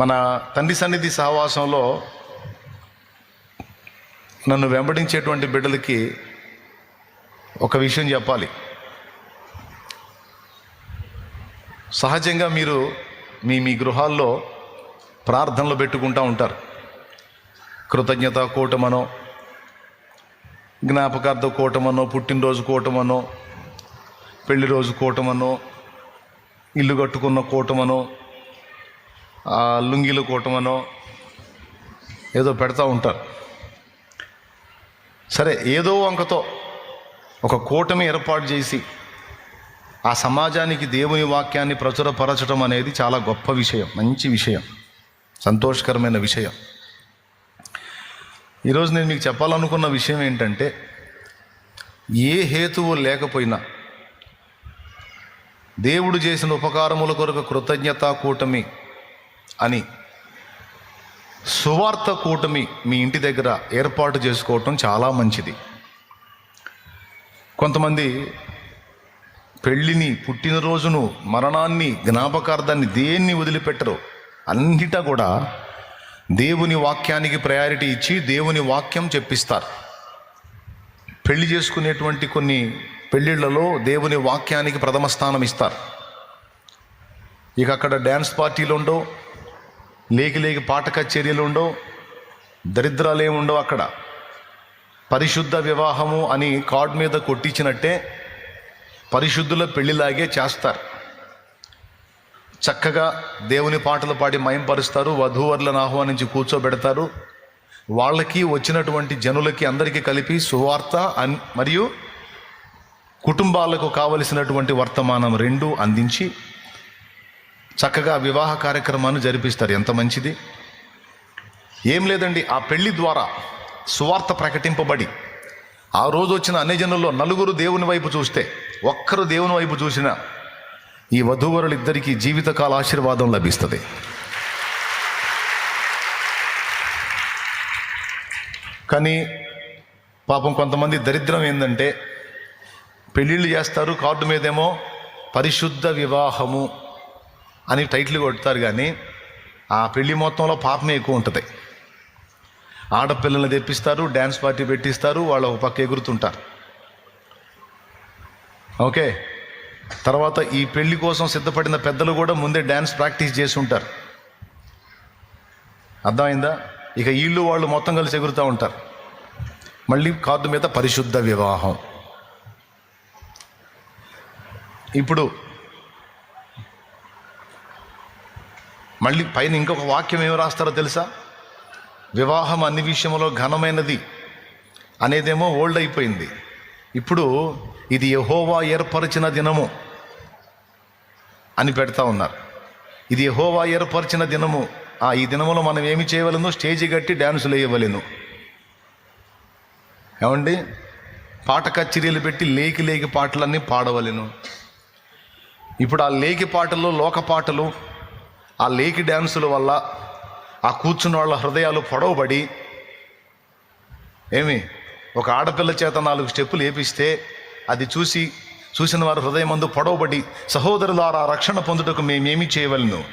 మన తండ్రి సన్నిధి సహవాసంలో నన్ను వెంబడించేటువంటి బిడ్డలకి ఒక విషయం చెప్పాలి. సహజంగా మీరు మీ మీ గృహాల్లో ప్రార్థనలు పెట్టుకుంటూ ఉంటారు. కృతజ్ఞత కూటమనో జ్ఞాపకార్థ కూటమనో పుట్టినరోజు కూటమనో పెళ్ళి రోజు కూటమనో ఇల్లు కట్టుకున్న కూటమనో లుంగీలు కూటమనో ఏదో పెడతా ఉంటారు. సరే ఏదో వంకతో ఒక కూటమి ఏర్పాటు చేసి ఆ సమాజానికి దేవుని వాక్యాన్ని ప్రచురపరచడం అనేది చాలా గొప్ప విషయం మంచి విషయం సంతోషకరమైన విషయం. ఈరోజు నేను మీకు చెప్పాలనుకున్న విషయం ఏంటంటే ఏ హేతువు లేకపోయినా దేవుడు చేసిన ఉపకారముల కొరకు కృతజ్ఞత కూటమి అని. సువార్త కూటమి మీ ఇంటి దగ్గర ఏర్పాటు చేసుకోవటం చాలా మంచిది. కొంతమంది పెళ్ళిని పుట్టినరోజును మరణాన్ని జ్ఞాపకార్థాన్ని దేన్ని వదిలిపెట్టరు అన్నిటా కూడా దేవుని వాక్యానికి ప్రయారిటీ ఇచ్చి దేవుని వాక్యం చెప్పిస్తారు. పెళ్ళి చేసుకునేటువంటి కొన్ని పెళ్ళిళ్ళలో దేవుని వాక్యానికి ప్రథమ స్థానం ఇస్తారు. ఇక అక్కడ డ్యాన్స్ పార్టీలు ఉండవు లేకి లేకి పాట కచేరీలు ఉండవు దరిద్రాలు ఉండవు అక్కడ. పరిశుద్ధ వివాహము అని కార్డ్ మీద కొట్టించినట్టే పరిశుద్ధుల పెళ్ళిలాగే చేస్తారు. చక్కగా దేవుని పాటలు పాడి మయంపరుస్తారు వధూవరులను ఆహ్వానించి కూర్చోబెడతారు. వాళ్ళకి వచ్చినటువంటి జనులకి అందరికీ కలిపి సువార్త అన్ మరియు కుటుంబాలకు కావలసినటువంటి వర్తమానం రెండు అందించి చక్కగా వివాహ కార్యక్రమాన్ని జరిపిస్తారు. ఎంత మంచిది? ఏం లేదండి ఆ పెళ్ళి ద్వారా సువార్త ప్రకటింపబడి ఆ రోజు వచ్చిన అన్ని జనుల్లో నలుగురు దేవుని వైపు చూస్తే ఒక్కరు దేవుని వైపు చూసినా ఈ వధూవరులిద్దరికీ జీవితకాల ఆశీర్వాదం లభిస్తుంది. కానీ పాపం కొంతమంది దరిద్రం ఏంటంటే పెళ్ళిళ్ళు చేస్తారు కార్డు మీదేమో పరిశుద్ధ వివాహము. అని టైటిల్ కొడతారు కానీ ఆ పెళ్ళి మొత్తంలో పాపమే ఎక్కువ ఉంటుంది. ఆడపిల్లల్ని తెప్పిస్తారు డ్యాన్స్ పార్టీ పెట్టిస్తారు వాళ్ళు ఒక పక్క ఎగురుతుంటారు. ఓకే? తర్వాత ఈ పెళ్ళి కోసం సిద్ధపడిన పెద్దలు కూడా ముందే డ్యాన్స్ ప్రాక్టీస్ చేసి ఉంటారు. అర్థమైందా? ఇక వీళ్ళు వాళ్ళు మొత్తం కలిసి ఎగురుతూ ఉంటారు. మళ్ళీ కార్డు మీద పరిశుద్ధ వివాహం. ఇప్పుడు మళ్ళీ పైన ఇంకొక వాక్యం ఏమి రాస్తారో తెలుసా? వివాహం అన్ని విషయంలో ఘనమైనది అనేదేమో ఓల్డ్ అయిపోయింది. ఇప్పుడు ఇది యహోవా ఏర్పరిచిన దినము అని పెడతా ఉన్నారు. ఇది యహోవా ఏర్పరిచిన దినము. ఆ ఈ దినములో మనం ఏమి చేయవలను? స్టేజి కట్టి డ్యాన్సులు వేయవలను. ఏమండి? పాట కచేరీలు పెట్టి లేకి లేకి పాటలన్నీ పాడవలెను. ఇప్పుడు ఆ లేకి పాటలు లోక పాటలు ఆ లేకి డ్యాన్సుల వల్ల ఆ కూర్చున్న వాళ్ళ హృదయాలు పొడవబడి ఏమి ఒక ఆడపిల్ల చేత నాలుగు స్టెప్పులు వేపిస్తే అది చూసి చూసిన వారు హృదయం మందు పొడవబడి సహోదరులారా రక్షణ పొందుటకు మేమేమి చేయవలను?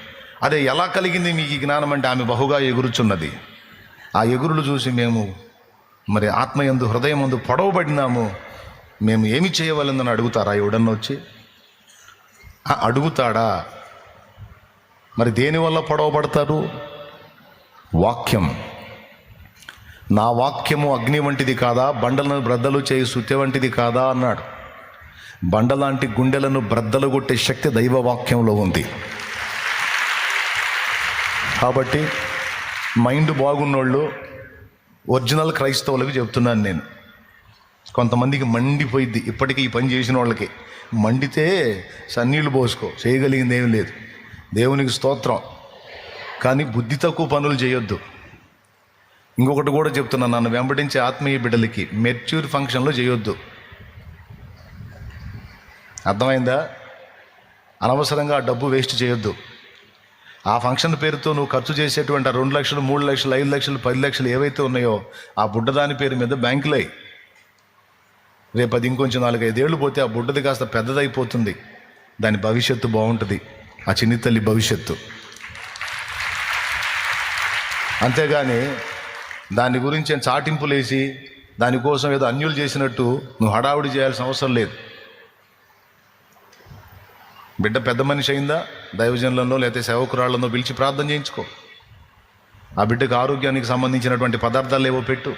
అదే ఎలా కలిగింది మీకు ఈ జ్ఞానం అంటే ఆమె బహుగా ఎగురుచున్నది. ఆ ఎగురులు చూసి మేము మరి ఆత్మయందు హృదయమందు పొడవబడినాము మేము ఏమి చేయవలనని అడుగుతారా? ఎవడన్నా వచ్చి అడుగుతాడా? మరి దేనివల్ల పొడవబడతారు వాక్యం. నా వాక్యము అగ్ని వంటిది కాదా? బండలను బ్రద్దలు చేయి సుత్య వంటిది కాదా? అన్నాడు. బండలాంటి గుండెలను బ్రద్దలు కొట్టే శక్తి దైవ వాక్యంలో ఉంది. కాబట్టి మైండ్ బాగున్నోళ్ళు ఒరిజినల్ క్రైస్తవులకు చెప్తున్నాను నేను. కొంతమందికి మండిపోయిద్ది. ఇప్పటికీ ఈ పని చేసిన వాళ్ళకి మండితే సన్నీళ్ళు పోసుకో. చేయగలిగింది ఏం లేదు. దేవునికి స్తోత్రం. కానీ బుద్ధి తక్కువ పనులు చేయొద్దు. ఇంకొకటి కూడా చెప్తున్నాను నన్ను వెంబడించే ఆత్మీయ బిడ్డలకి మెచ్యూర్ ఫంక్షన్లో చేయొద్దు. అర్థమైందా? అనవసరంగా డబ్బు వేస్ట్ చేయొద్దు. ఆ ఫంక్షన్ పేరుతో నువ్వు ఖర్చు చేసేటువంటి ఆ రెండు లక్షలు మూడు లక్షలు ఐదు లక్షలు పది లక్షలు ఏవైతే ఉన్నాయో ఆ బుడ్డదాని పేరు మీద బ్యాంకులో. అయ్యి రేపు అది ఇంకొంచెం నాలుగైదేళ్ళు పోతే ఆ బుడ్డది కాస్త పెద్దదైపోతుంది. దాని భవిష్యత్తు బాగుంటుంది. ఆ చిన్ని తల్లి భవిష్యత్తు. అంతేగాని దాని గురించి చాటింపులేసి దానికోసం ఏదో అన్యులు చేసినట్టు నువ్వు హడావుడి చేయాల్సిన అవసరం లేదు. బిడ్డ పెద్ద మనిషి అయిందా? దైవజనులలో లేకపోతే సేవకురాళ్ళలో పిలిచి ప్రార్థన చేయించుకో. ఆ బిడ్డకు ఆరోగ్యానికి సంబంధించినటువంటి పదార్థాలు ఏవో పెట్టు.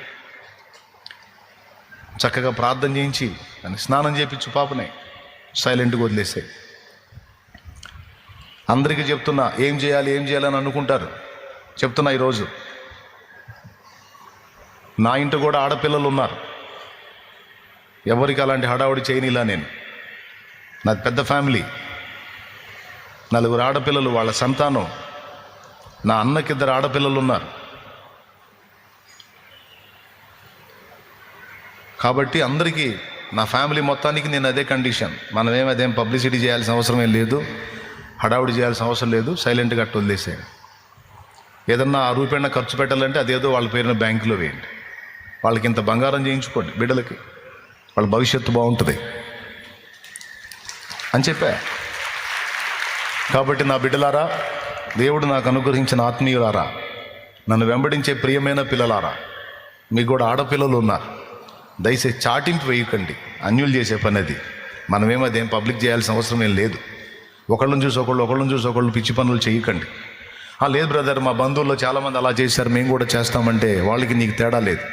చక్కగా ప్రార్థన చేయించి దాన్ని స్నానం చేయించు పాపనే. సైలెంట్గా వదిలేసాయి. అందరికీ చెప్తున్నా ఏం చేయాలి ఏం చేయాలని అనుకుంటారు. చెప్తున్నా ఈరోజు. నా ఇంటి కూడా ఆడపిల్లలు ఉన్నారు. ఎవరికి అలాంటి హడావుడి చేయనిలా నేను. నాది పెద్ద ఫ్యామిలీ. నలుగురు ఆడపిల్లలు వాళ్ళ సంతానం. నా అన్నకిద్దరు ఆడపిల్లలు ఉన్నారు. కాబట్టి అందరికీ నా ఫ్యామిలీ మొత్తానికి నేను అదే కండిషన్. మనం ఏం అదేం పబ్లిసిటీ చేయాల్సిన అవసరం ఏం లేదు. హడావుడి చేయాల్సిన అవసరం లేదు సైలెంట్గా అట్టు వదిలేసేయండి. ఏదన్నా ఆ రూపాయన ఖర్చు పెట్టాలంటే అదేదో వాళ్ళ పేరున బ్యాంకులో వేయండి. వాళ్ళకి ఇంత బంగారం చేయించుకోండి బిడ్డలకి. వాళ్ళ భవిష్యత్తు బాగుంటుంది. అని చెప్పా. కాబట్టి నా బిడ్డలారా దేవుడు నాకు అనుగ్రహించిన ఆత్మీయులారా నన్ను వెంబడించే ప్రియమైన పిల్లలారా మీకు కూడా ఆడపిల్లలు ఉన్నారు. దయచేసి చాటింపు వేయకండి. అన్యులు చేసే పని అది. మనమేమో అదేం పబ్లిక్ చేయాల్సిన అవసరం ఏం లేదు. ఒకళ్ళని చూసి ఒకళ్ళు ఒకళ్ళని చూసి ఒకళ్ళు పిచ్చి పనులు చేయకండి "ఆ, లేదు బ్రదర్ మా బంధువుల్లో చాలామంది అలా చేశారు మేము కూడా చేస్తామంటే వాళ్ళకి నీకు తేడా లేదు.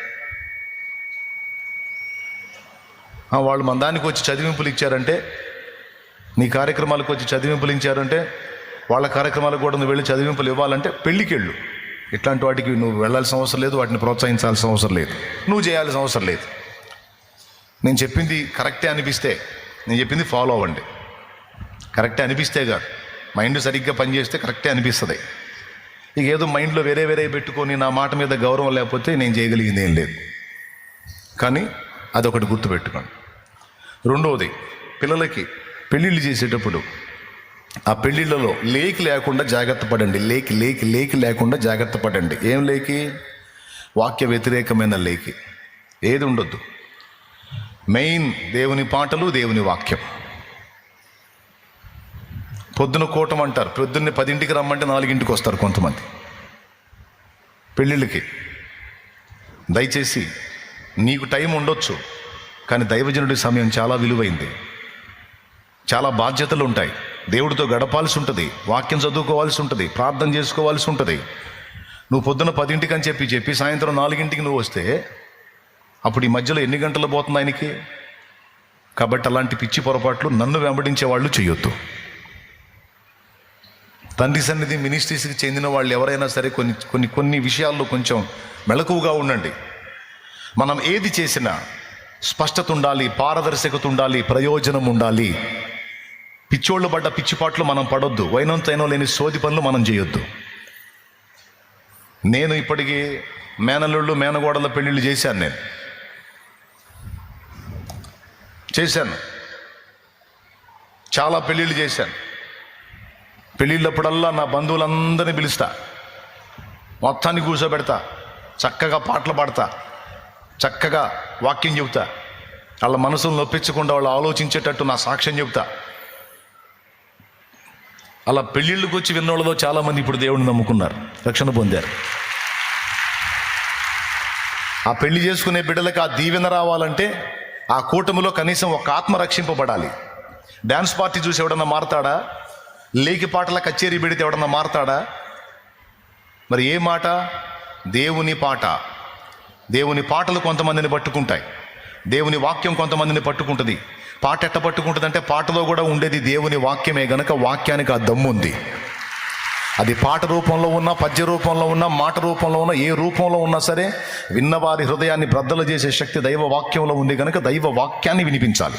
వాళ్ళు మన దానికి వచ్చి చదివింపులు ఇచ్చారంటే నీ కార్యక్రమాలకు వచ్చి చదివింపులు ఇచ్చారంటే వాళ్ళ కార్యక్రమాలకు కూడా నువ్వు వెళ్ళి చదివింపులు ఇవ్వాలంటే పెళ్ళికెళ్ళు. ఇట్లాంటి వాటికి నువ్వు వెళ్ళాల్సిన అవసరం లేదు వాటిని ప్రోత్సహించాల్సిన అవసరం లేదు. నువ్వు చేయాల్సిన అవసరం లేదు. నేను చెప్పింది కరెక్టే అనిపిస్తే నేను చెప్పింది ఫాలో అవ్వండి. కరెక్టే అనిపిస్తే కాదు. మైండ్ సరిగ్గా పనిచేస్తే కరెక్టే అనిపిస్తుంది. ఇక ఏదో మైండ్లో వేరే వేరే పెట్టుకొని నా మాట మీద గౌరవం లేకపోతే నేను చేయగలిగింది ఏం లేదు. కానీ అదొకటి గుర్తుపెట్టుకోండి. రెండవది పిల్లలకి పెళ్ళిళ్ళు చేసేటప్పుడు ఆ పెళ్ళిళ్ళలో లేక్ లేకుండా జాగ్రత్త పడండి. లేక్ లేక్ లేక్ లేకుండా జాగ్రత్త పడండి. ఏం లేకి? వాక్య వ్యతిరేకమైన లేకి. ఏది ఉండొద్దు. మెయిన్ దేవుని పాటలు దేవుని వాక్యం. పొద్దున కూటం అంటారు పొద్దున్నే పదింటికి రమ్మంటే నాలుగింటికి వస్తారు కొంతమంది. పెళ్ళిళ్ళకి. దయచేసి నీకు టైం ఉండొచ్చు కానీ దైవజనుడి సమయం చాలా విలువైంది. చాలా బాధ్యతలు ఉంటాయి. దేవుడితో గడపాల్సి ఉంటుంది వాక్యం చదువుకోవాల్సి ఉంటుంది ప్రార్థన చేసుకోవాల్సి ఉంటుంది. నువ్వు పొద్దున పదింటికి అని చెప్పి చెప్పి సాయంత్రం నాలుగింటికి నువ్వు వస్తే అప్పుడు ఈ మధ్యలో ఎన్ని గంటలు పోతుంది ఆయనకి? కాబట్టి అలాంటి పిచ్చి పొరపాట్లు నన్ను వెంబడించే వాళ్ళు చేయొద్దు తండ్రి సన్నిధి మినిస్ట్రీస్కి చెందిన వాళ్ళు ఎవరైనా సరే కొన్ని కొన్ని కొన్ని విషయాల్లో కొంచెం మెలకువగా ఉండండి. మనం ఏది చేసినా స్పష్టత ఉండాలి పారదర్శకత ఉండాలి ప్రయోజనం ఉండాలి. పిచ్చోళ్ళు పడ్డ పిచ్చిపాట్లు మనం పడొద్దు. వైనంతైనో లేని సోది పనులు మనం చేయొద్దు. నేను ఇప్పటికీ మేనల్లుళ్ళు మేనగోడల పెళ్ళిళ్ళు చేశాను నేను. చేశాను. చాలా పెళ్ళిళ్ళు చేశాను. పెళ్ళిళ్ళప్పుడల్లా నా బంధువులందరినీ పిలుస్తా. మొత్తాన్ని కూర్చోబెడతా. చక్కగా పాటలు పాడతా. చక్కగా వాక్యం చెబుతా. వాళ్ళ మనసును నొప్పించకుండా వాళ్ళు ఆలోచించేటట్టు నా సాక్ష్యం చెబుతా. అలా పెళ్ళిళ్ళకి వచ్చి విన్నోళ్ళలో చాలామంది ఇప్పుడు దేవుడిని నమ్ముకున్నారు. రక్షణ పొందారు. ఆ పెళ్ళి చేసుకునే బిడ్డలకు ఆ దీవెన రావాలంటే ఆ కూటమిలో కనీసం ఒక ఆత్మ రక్షింపబడాలి. డ్యాన్స్ పార్టీ చూసి ఎవడన్నా మారతాడా? లేకి పాటల కచేరీ పెడితే ఎవడన్నా మారతాడా? మరి ఏ మాట? దేవుని పాట. దేవుని పాటలు కొంతమందిని పట్టుకుంటాయి. దేవుని వాక్యం కొంతమందిని పట్టుకుంటుంది. పాట ఎట్ట పట్టుకుంటుంది అంటే పాటలో కూడా ఉండేది దేవుని వాక్యమే గనక వాక్యానికి ఆ దమ్ము ఉంది. అది పాట రూపంలో ఉన్నా పద్య రూపంలో ఉన్నా మాట రూపంలో ఉన్నా ఏ రూపంలో ఉన్నా సరే విన్నవారి హృదయాన్ని బ్రద్దలు చేసే శక్తి దైవ వాక్యంలో ఉంది కనుక దైవ వాక్యాన్ని వినిపించాలి.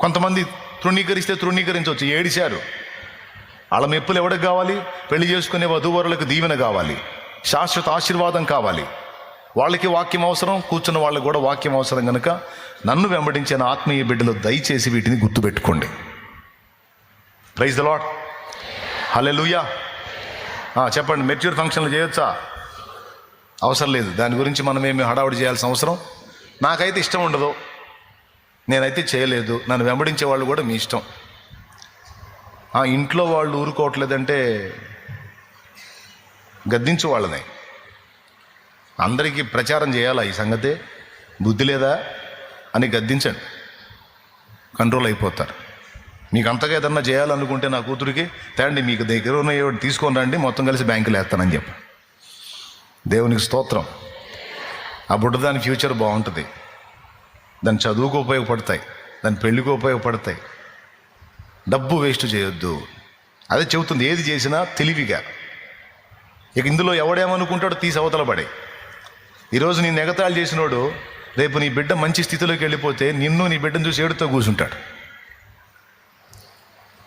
కొంతమంది తృణీకరిస్తే తృణీకరించవచ్చు ఏడిశారు. వాళ్ళ మెప్పులు ఎవరికి కావాలి? పెళ్ళి చేసుకునే వధూవరులకు దీవెన కావాలి. శాశ్వత ఆశీర్వాదం కావాలి. వాళ్ళకి వాక్యం అవసరం కూర్చున్న వాళ్ళకి కూడా వాక్యం అవసరం కనుక నన్ను వెంబడించిన ఆత్మీయ బిడ్డలు దయచేసి వీటిని గుర్తుపెట్టుకోండి. ప్రైజ్ ద లాడ్ హలే చెప్పండి మెచ్యూర్ ఫంక్షన్లు చేయొచ్చా? అవసరం లేదు. దాని గురించి మనం ఏమి హడావుడి చేయాల్సిన అవసరం? నాకైతే ఇష్టం ఉండదు. నేనైతే చేయలేదు. నన్ను వెంబడించే వాళ్ళు కూడా మీ ఇష్టం. ఆ ఇంట్లో వాళ్ళు ఊరుకోవట్లేదంటే గద్దించు వాళ్ళని. అందరికీ ప్రచారం చేయాలా ఈ సంగతి? బుద్ధి లేదా? అని గద్దించండి. కంట్రోల్ అయిపోతారు. మీకు అంతగా ఏదన్నా చేయాలనుకుంటే నా కూతురికి తేండి మీకు దగ్గర ఉన్న తీసుకొని రండి మొత్తం కలిసి బ్యాంకులు వేస్తానని చెప్పి. దేవునికి స్తోత్రం. ఆ దాని ఫ్యూచర్ బాగుంటుంది. దాని చదువుకు ఉపయోగపడతాయి దాని పెళ్ళికి ఉపయోగపడతాయి. డబ్బు వేస్ట్ చేయొద్దు. అదే చెబుతుంది ఏది చేసినా తెలివిగా. ఇక ఇందులో ఎవడేమనుకుంటాడో తీసి అవతల పడే. ఈరోజు నీ ఎగతాళి చేసినోడు రేపు నీ బిడ్డ మంచి స్థితిలోకి వెళ్ళిపోతే నిన్ను నీ బిడ్డను చూసి ఏడుతో కూర్చుంటాడు.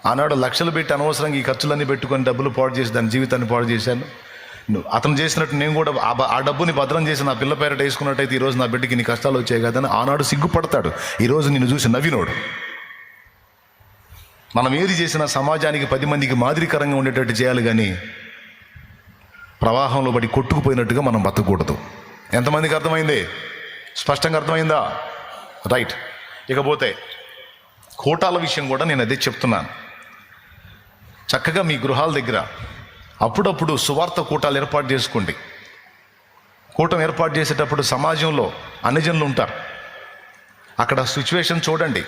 ఆనాడు లక్షలు పెట్టి అనవసరంగా ఈ ఖర్చులన్నీ పెట్టుకొని డబ్బులు పాడు చేసి దాని జీవితాన్ని పాడు చేశాను. అతను చేసినట్టు నేను కూడా ఆ డబ్బుని భద్రం చేసి నా పిల్ల పేరట వేసుకున్నట్టయితే ఈరోజు నా బిడ్డకి నీ కష్టాలు వచ్చాయి కదని ఆనాడు సిగ్గుపడతాడు. ఈరోజు నిన్ను చూసి నవ్వినోడు. మనం ఏది చేసినా సమాజానికి పది మందికి మాదిరికరంగా ఉండేటట్టు చేయాలి కానీ ప్రవాహంలో పడి కొట్టుకుపోయినట్టుగా మనం బతకూడదు. ఎంతమందికి అర్థమైంది? స్పష్టంగా అర్థమైందా? రైట్. ఇకపోతే కోటాల విషయం కూడా నేను అదే చెప్తున్నాను. చక్కగా మీ గృహాల దగ్గర అప్పుడప్పుడు సువార్త కూటాలు ఏర్పాటు చేసుకోండి. కూటం ఏర్పాటు చేసేటప్పుడు సమాజంలో అన్నిజనులు ఉంటారు. అక్కడ సిచ్యువేషన్ చూడండి.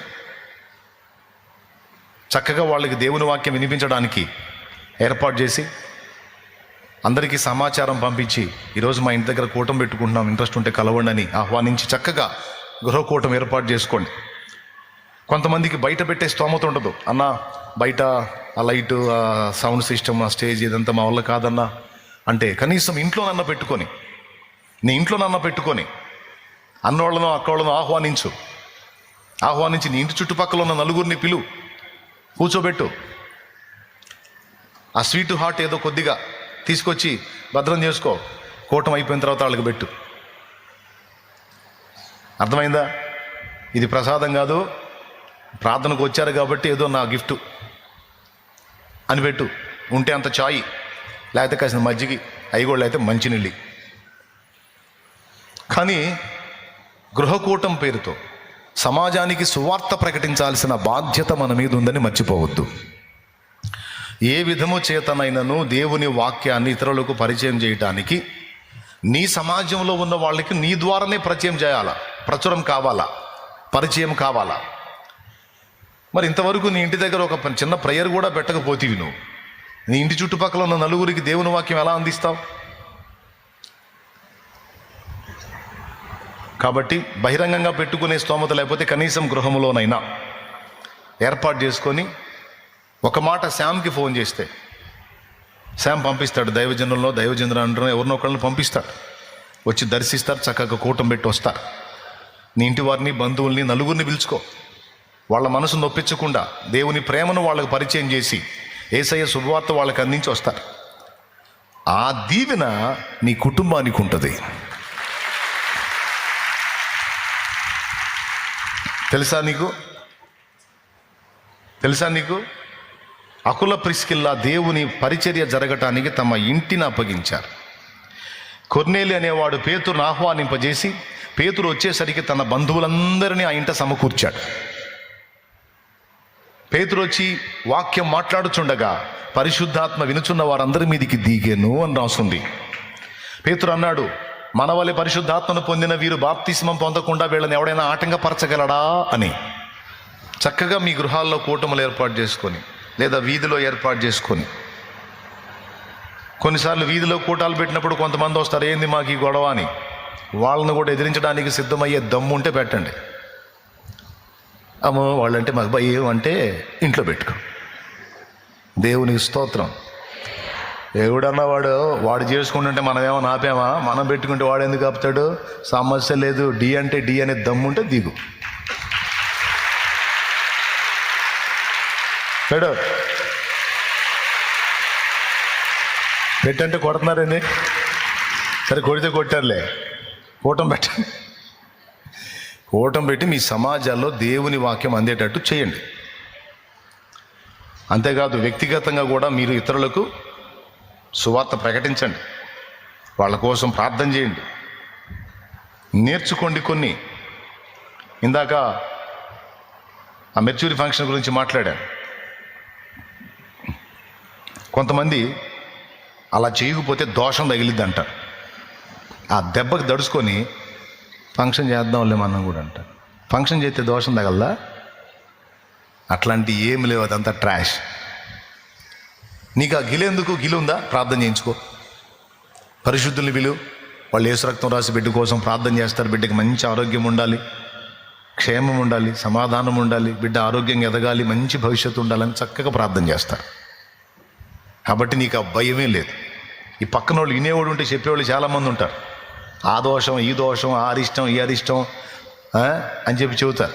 చక్కగా వాళ్ళకి దేవుని వాక్యం వినిపించడానికి ఏర్పాటు చేసి అందరికీ సమాచారం పంపించి ఈరోజు మా ఇంటి దగ్గర కూటం పెట్టుకుంటున్నాం ఇంట్రెస్ట్ ఉంటే కలవండి అని ఆహ్వానించి చక్కగా గృహకూటం ఏర్పాటు చేసుకోండి. కొంతమందికి బయట పెట్టే స్తోమత ఉండదు. అన్న బయట ఆ లైట్ ఆ సౌండ్ సిస్టమ్ ఆ స్టేజ్ ఇదంతా మా వల్ల కాదన్నా. అంటే కనీసం ఇంట్లోనన్నా పెట్టుకొని నీ ఇంట్లోనన్నా పెట్టుకొని అన్నోళ్ళను అక్కోళ్ళను ఆహ్వానించు. ఆహ్వానించి నీ ఇంటి చుట్టుపక్కల ఉన్న నలుగురిని పిలు. కూర్చోబెట్టు. ఆ స్వీట్ హాట్ ఏదో కొద్దిగా తీసుకొచ్చి భద్రం చేసుకో. కూటం అయిపోయిన తర్వాత వాళ్ళకి పెట్టు. అర్థమైందా? ఇది ప్రసాదం కాదు ప్రార్థనకు వచ్చారు కాబట్టి ఏదో నా గిఫ్ట్ అని పెట్టు. ఉంటే అంత చాయ్. లేకపోతే కాసిన మజ్జిగి. అయ్యగోళ్ళు అయితే మంచినీళ్ళు. కానీ గృహకూటం పేరుతో సమాజానికి సువార్త ప్రకటించాల్సిన బాధ్యత మన మీద ఉందని మర్చిపోవద్దు. ఏ విధము చేతనైనను దేవుని వాక్యాన్ని ఇతరులకు పరిచయం చేయటానికి నీ సమాజంలో ఉన్న వాళ్ళకి నీ ద్వారానే పరిచయం చేయాలా? ప్రచురం కావాలా? పరిచయం కావాలా? మరి ఇంతవరకు నీ ఇంటి దగ్గర ఒక చిన్న ప్రేయర్ కూడా పెట్టకపోతీవి నువ్వు. నీ ఇంటి చుట్టుపక్కల ఉన్న నలుగురికి దేవుని వాక్యం ఎలా అందిస్తావు? కాబట్టి బహిరంగంగా పెట్టుకునే స్తోమత లేకపోతే కనీసం గృహంలోనైనా ఏర్పాటు చేసుకొని ఒక మాట శామ్కి ఫోన్ చేస్తే. శామ్ పంపిస్తాడు దైవజనుల్లో దైవజనులు అంటారు ఎవరినో ఒకళ్ళని పంపిస్తాడు. వచ్చి దర్శిస్తారు చక్కగా కూటం పెట్టి వస్తారు. నీ ఇంటి వారిని బంధువుల్ని నలుగురిని పిలుచుకో. వాళ్ళ మనసు నొప్పించకుండా దేవుని ప్రేమను వాళ్ళకు పరిచయం చేసి ఏసయ్య శుభవార్త వాళ్ళకి అందించి వస్తారు. ఆ దీవెన నీ కుటుంబానికి ఉంటుంది. తెలుసా నీకు? తెలుసా నీకు? అకుల ప్రిస్కిల్లా దేవుని పరిచర్య జరగటానికి తమ ఇంటిని అప్పగించారు. కొర్నేలి అనేవాడు పేతురును ఆహ్వానింపజేసి పేతురు వచ్చేసరికి తన బంధువులందరినీ ఆ ఇంట సమకూర్చాడు. పేతురు వచ్చి వాక్యం మాట్లాడుచుండగా పరిశుద్ధాత్మ వినుచున్న వారందరి మీదికి దిగేను అని రాస్తుంది. పేతురు అన్నాడు మన వలె పరిశుద్ధాత్మను పొందిన వీరు బాప్తిస్మం పొందకుండా వీళ్ళని ఎవడైనా ఆటంకపరచగలడా? అని. చక్కగా మీ గృహాల్లో కూటములు ఏర్పాటు చేసుకొని లేదా వీధిలో ఏర్పాటు చేసుకొని. కొన్నిసార్లు వీధిలో కూటాలు పెట్టినప్పుడు కొంతమంది వస్తారు ఏంది మాకు ఈ గొడవ? అని. వాళ్ళని కూడా ఎదిరించడానికి సిద్ధమయ్యే దమ్ము ఉంటే పెట్టండి. అమ్మో వాళ్ళంటే మాకు భయం అంటే ఇంట్లో పెట్టుకో. దేవునికి స్తోత్రం. ఎవడన్నా వాడు వాడు చేసుకుంటుంటే మనమేమో నాపేమా? మనం పెట్టుకుంటే వాడు ఎందుకు ఆపుతాడు? సమస్య లేదు. డి అంటే డి అనే దమ్ముంటే దిగు. పెడు పెట్టంటే కొడుతున్నారండి సరే కొడితే కొట్టారులే. కూటం పెట్టండి. ఓటం పెట్టి మీ సమాజాల్లో దేవుని వాక్యం అందేటట్టు చేయండి. అంతేకాదు వ్యక్తిగతంగా కూడా మీరు ఇతరులకు సువార్త ప్రకటించండి. వాళ్ళ కోసం ప్రార్థన చేయండి. నేర్చుకోండి కొన్ని. ఇందాక ఆ మెచ్యూరి ఫంక్షన్ గురించి మాట్లాడాను. కొంతమంది అలా చేయకపోతే దోషం తగిలిద్ది అంటారు ఆ దెబ్బకి దడుచుకొని ఫంక్షన్ చేద్దాంలే మనం కూడా అంటారు. ఫంక్షన్ చేస్తే దోషం తగలదా? అట్లాంటి ఏం లేవు అదంతా ట్రాష్ నీకు ఆ గిలేందుకు గిలుందా ఉందా? ప్రార్థన చేయించుకో. పరిశుద్ధులు విలువ వాళ్ళు ఏసు రక్తం రాసి బిడ్డ కోసం ప్రార్థన చేస్తారు. బిడ్డకి మంచి ఆరోగ్యం ఉండాలి. క్షేమం ఉండాలి. సమాధానం ఉండాలి. బిడ్డ ఆరోగ్యంగా ఎదగాలి. మంచి భవిష్యత్తు ఉండాలని చక్కగా ప్రార్థన చేస్తారు. కాబట్టి నీకు ఆ భయమే లేదు. ఈ పక్కన వాళ్ళు వినేవాడు ఉంటే చెప్పేవాళ్ళు చాలామంది ఉంటారు. ఆ దోషం ఈ దోషం ఆ అరిష్టం ఈ అరిష్టం అని చెప్పి చెబుతారు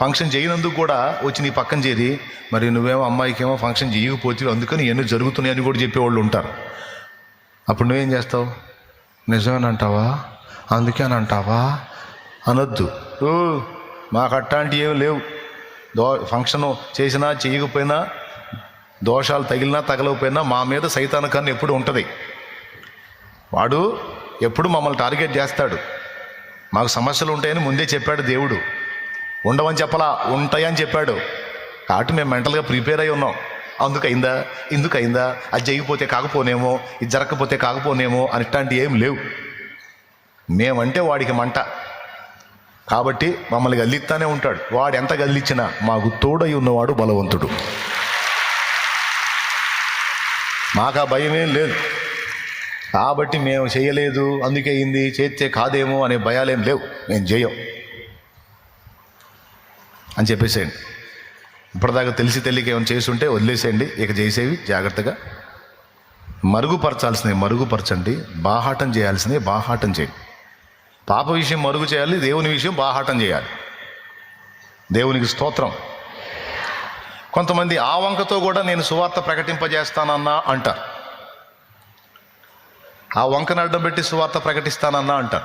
ఫంక్షన్ చేయనందుకు కూడా వచ్చి నీ పక్కన చేరి మరి నువ్వేమో అమ్మాయికేమో ఫంక్షన్ చేయకపోతే అందుకని ఎన్ని జరుగుతున్నాయి అని కూడా చెప్పేవాళ్ళు ఉంటారు. అప్పుడు నువ్వేం చేస్తావు? నిజమేనంటావా అందుకే అని అంటావా? అనొద్దు. మాకు అట్లాంటివి ఏమి లేవు. దో ఫంక్షన్ చేసినా చేయకపోయినా దోషాలు తగిలినా తగలకపోయినా మా మీద సైతానకాన్ని ఎప్పుడు ఉంటుంది. వాడు ఎప్పుడు మమ్మల్ని టార్గెట్ చేస్తాడు? మాకు సమస్యలు ఉంటాయని ముందే చెప్పాడు దేవుడు. ఉండవని చెప్పలా ఉంటాయని చెప్పాడు. కాబట్టి మేము మెంటల్గా ప్రిపేర్ అయి ఉన్నాం. అందుకైందా ఇందుకైందా అది చేయకపోతే కాకపోనేమో ఇది జరగకపోతే కాకపోనేమో అని ఇట్లాంటి ఏం లేవు. మేమంటే వాడికి మంట. కాబట్టి మమ్మల్ని గల్లిస్తానే ఉంటాడు. వాడు ఎంత గల్లిచ్చినా మాకు తోడై ఉన్నవాడు బలవంతుడు. మాకు ఆ భయమేం లేదు. కాబట్టి మేము చేయలేదు అందుకే అయింది చేస్తే కాదేమో అనే భయాలేం లేవు. నేను చేయం అని చెప్పేసేయండి. ఇప్పటిదాకా తెలిసి తెలియక ఏమైనా చేస్తుంటే వదిలేసేయండి. ఇక చేసేవి జాగ్రత్తగా. మరుగుపరచాల్సినవి మరుగుపరచండి. బాహాటం చేయాల్సినవి బాహాటం చేయండి. పాప విషయం మరుగు చేయాలి దేవుని విషయం బాహాటం చేయాలి. దేవునికి స్తోత్రం. కొంతమంది ఆ వంకతో కూడా నేను సువార్త ప్రకటింపజేస్తానన్నా అంటారు. ఆ వంకను అడ్డం పెట్టి సువార్త ప్రకటిస్తానన్నా అంటాను.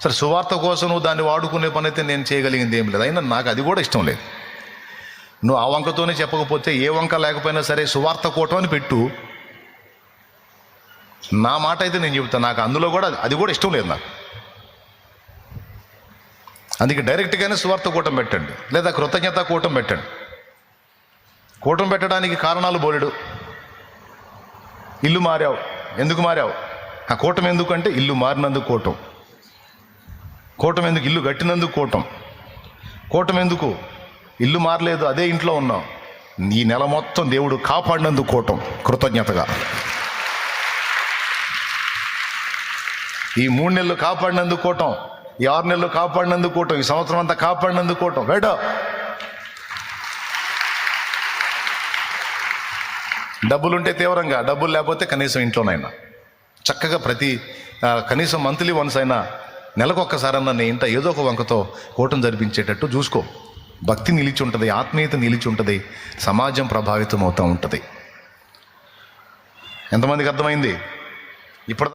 సరే సువార్త కోసం నువ్వు దాన్ని వాడుకునే పని అయితే నేను చేయగలిగింది ఏం లేదు. అయినా నాకు అది కూడా ఇష్టం లేదు. నువ్వు ఆ వంకతోనే చెప్పకపోతే ఏ వంక లేకపోయినా సరే సువార్త కూటం అని పెట్టు. నా మాట అయితే నేను చెబుతాను నాకు అందులో కూడా అది కూడా ఇష్టం లేదు నాకు. అందుకే డైరెక్ట్గానే సువార్త కూటం పెట్టండి. లేదా కృతజ్ఞత కూటం పెట్టండి. కూటం పెట్టడానికి కారణాలు బోలెడు. ఇల్లు మారావు. ఎందుకు మారావు? ఆ కూటం ఎందుకంటే ఇల్లు మారినందుకు కూటం. కూటం ఎందుకు ఇల్లు కట్టినందుకు కూటం. కూటం ఎందుకు? ఇల్లు మారలేదు అదే ఇంట్లో ఉన్నాం. ఈ నెల మొత్తం దేవుడు కాపాడినందుకు కూటం. కృతజ్ఞతగా. ఈ మూడు నెలలు కాపాడినందుకు కూటం. ఈ ఆరు నెలలు కాపాడినందుకు కూటం. ఈ సంవత్సరం అంతా కాపాడినందుకు కూటం. వేడో డబ్బులుంటే తీవ్రంగా డబ్బులు లేకపోతే కనీసం ఇంట్లోనైనా. చక్కగా ప్రతి కనీసం మంత్లీ వన్స్ అయినా నెలకు ఒక్కసారన్నా నీ ఇంట ఏదో ఒక వంకతో కూటం జరిపించేటట్టు చూసుకో. భక్తి నిలిచి ఉంటుంది ఆత్మీయత నిలిచి ఉంటుంది సమాజం ప్రభావితం అవుతూ ఉంటుంది. ఎంతమందికి అర్థమైంది? ఇప్పుడు